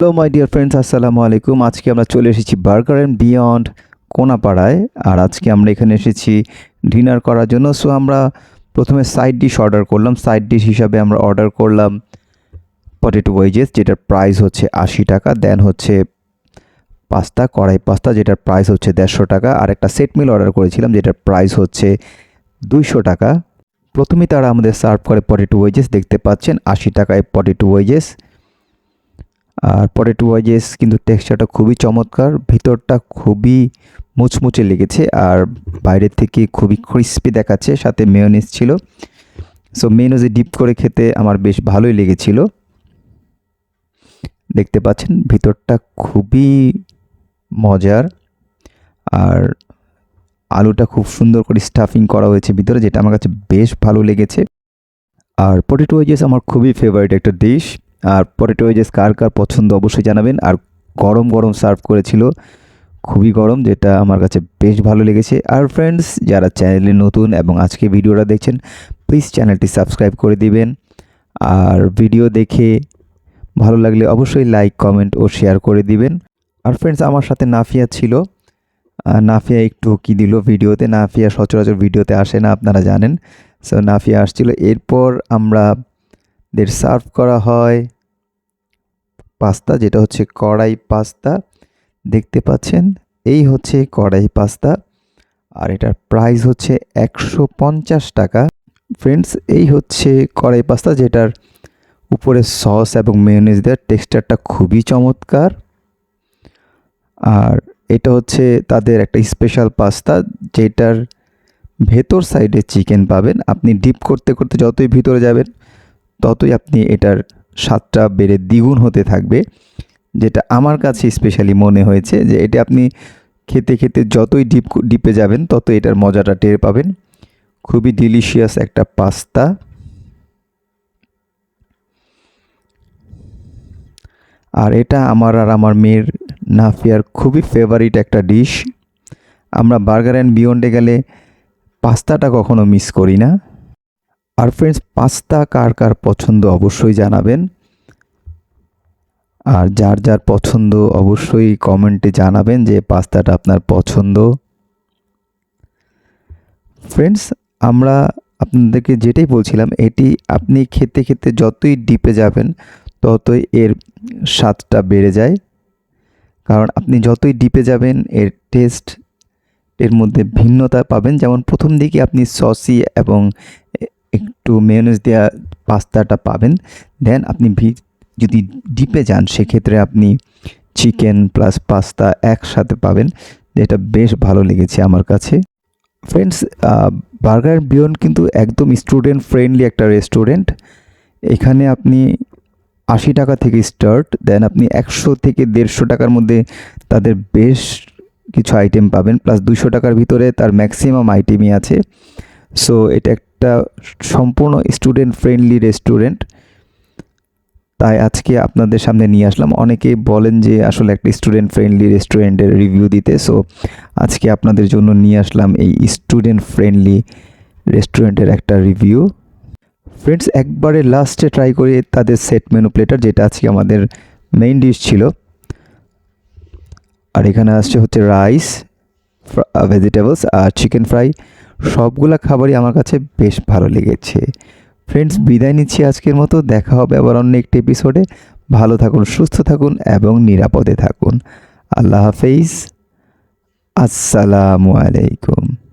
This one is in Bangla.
হ্যালো মাই ডিয়ার ফ্রেন্ডস আসসালামু আলাইকুম। আজকে আমরা চলে এসেছি বার্গার অ্যান্ড বিয়ন্ড কোনাপাড়ায়, আর আজকে আমরা এখানে এসেছি ডিনার করার জন্য। সো আমরা প্রথমে সাইড ডিশ অর্ডার করলাম। সাইড ডিশ হিসাবে আমরা অর্ডার করলাম পটেটো ওয়েজেস যেটার প্রাইস হচ্ছে আশি টাকা। দেন হচ্ছে পাস্তা কড়াই পাস্তা যেটার প্রাইস হচ্ছে দেড়শো টাকা। আর একটা সেট মিল অর্ডার করেছিলাম, যেটার প্রাইস হচ্ছে দুইশো টাকা। প্রথমেই তারা আমাদের সার্ভ করে পটেটো ওয়েজেস দেখতে পাচ্ছেন, আশি টাকায় পটেটো ওয়েজেস আর পটেটো ওয়াইজেস কিন্তু টেক্সচারটা খুবই চমৎকার। ভিতরটা খুবই মুচমুচে লেগেছে আর বাইরের থেকে খুবই ক্রিস্পি দেখাচ্ছে, সাথে মেয়নিস ছিল। সো মেয়নিজে ডিপ করে খেতে আমার বেশ ভালোই লেগেছিল। দেখতে পাচ্ছেন, ভিতরটা খুবই মজার। আর আলুটা খুব সুন্দর করে স্টাফিং করা হয়েছে ভিতরে, যেটা আমার কাছে বেশ ভালো লেগেছে। আর পটেটো ওয়েজেস আমার খুবই ফেভারিট একটা ডিশ আর পটেটো ওয়েজেস কার কার পছন্দ অবশ্যই জানাবেন। আর গরম গরম সার্ভ করেছিল, খুবই গরম, যেটা আমার কাছে বেশ ভালো লেগেছে। আর ফ্রেন্ডস যারা চ্যানেলে নতুন এবং আজকে ভিডিওটা দেখছেন প্লিজ চ্যানেলটি সাবস্ক্রাইব করে দিবেন। আর ভিডিও দেখে ভালো লাগলে অবশ্যই লাইক কমেন্ট ও শেয়ার করে দিবেন। আর ফ্রেন্ডস আমার সাথে নাফিয়া ছিল। নাফিয়া একটু কি দিল ভিডিওতে? নাফিয়া সচরাচর ভিডিওতে আসে না, আপনারা জানেন। সো নাফিয়া আসছিল। এরপর আমরা দের সার্ভ করা হয়। পাস্তা, যেটা হচ্ছে কড়াই পাস্তা, দেখতে পাচ্ছেন? এই হচ্ছে কড়াই পাস্তা, আর এটার প্রাইস হচ্ছে একশো পঞ্চাশ টাকা। ফ্রেন্ডস এই হচ্ছে কড়াই পাস্তা, যেটার উপরে সস এবং মেয়নিজ দেওয়ার টেক্সচারটা খুবই চমৎকার। আর এটা হচ্ছে তাদের একটা স্পেশাল পাস্তা যেটার ভেতর সাইডে চিকেন পাবেন। আপনি ডিপ করতে করতে যতই ভিতরে যাবেন, ততই আপনি এটার স্বাদটা বেড়ে দ্বিগুণ হতে থাকবে, যেটা আমার কাছে স্পেশালি মনে হয়েছে যে এটা আপনি খেতে খেতে যতই ডিপ ডিপে যাবেন তত এটার মজাটা টের পাবেন। খুবই ডিলিশিয়াস একটা পাস্তা। আর এটা আমার আর আমার মেয়ের নাফিয়ার খুবই ফেভারিট একটা ডিশ আমরা বার্গার অ্যান্ড বিয়ন্ডে গেলে পাস্তাটা কখনো মিস করি না। আর ফ্রেন্ডস পাস্তা কার কার পছন্দ অবশ্যই জানাবেন। আর যার যার পছন্দ অবশ্যই কমেন্টে জানাবেন যে পাস্তাটা আপনার পছন্দ। ফ্রেন্ডস আমরা আপনাদেরকে যেটাই বলছিলাম, এটি আপনি খেতে খেতে যতই ডিপে যাবেন, ততই এর স্বাদটা বেড়ে যায়। কারণ আপনি যতই ডিপে যাবেন, এর টেস্ট এর মধ্যে ভিন্নতা পাবেন। যেমন প্রথম দিকে আপনি সসি এবং একটু মেয়নিজ দেওয়া পাস্তাটা পাবেন। দেন আপনি ভি, যদি ডিপে যান, সেক্ষেত্রে আপনি চিকেন প্লাস পাস্তা একসাথে পাবেন। যেটা বেশ ভালো লেগেছে আমার কাছে। ফ্রেন্ডস বার্গার বিয়ন কিন্তু একদম স্টুডেন্ট ফ্রেন্ডলি একটা রেস্টুরেন্ট এখানে আপনি আশি টাকা থেকে স্টার্ট দেন আপনি একশো থেকে দেড়শো টাকার মধ্যে তাদের বেশ কিছু আইটেম পাবেন। প্লাস দুশো টাকার ভিতরে তার ম্যাক্সিমাম আইটেমই আছে। সো এটা একটা সম্পূর্ণ স্টুডেন্ট ফ্রেন্ডলি রেস্টুরেন্ট তাই আজকে আপনাদের সামনে নিয়ে আসলাম। অনেকে বলেন যে আসলে একটা স্টুডেন্ট ফ্রেন্ডলি রেস্টুরেন্টের রিভিউ দিতে। সো আজকে আপনাদের জন্য নিয়ে আসলাম এই স্টুডেন্ট ফ্রেন্ডলি রেস্টুরেন্টের একটা রিভিউ ফ্রেন্ডস একবারে লাস্টে ট্রাই করে তাদের সেট মেনু প্লেটার যেটা আজকে আমাদের মেইন ডিশ ছিল। আর এখানে আসছে হচ্ছে রাইস ভেজিটেবলস আর চিকেন ফ্রাই সবগুলা খাবারই আমার কাছে বেশ ভালো লেগেছে। ফ্রেন্ডস বিদায় নিচ্ছি আজকের মতো। দেখা হবে আবার অন্য একটি এপিসোডে ভালো থাকুন, সুস্থ থাকুন এবং নিরাপদে থাকুন। আল্লাহ হাফেজ। আসসালামু আলাইকুম।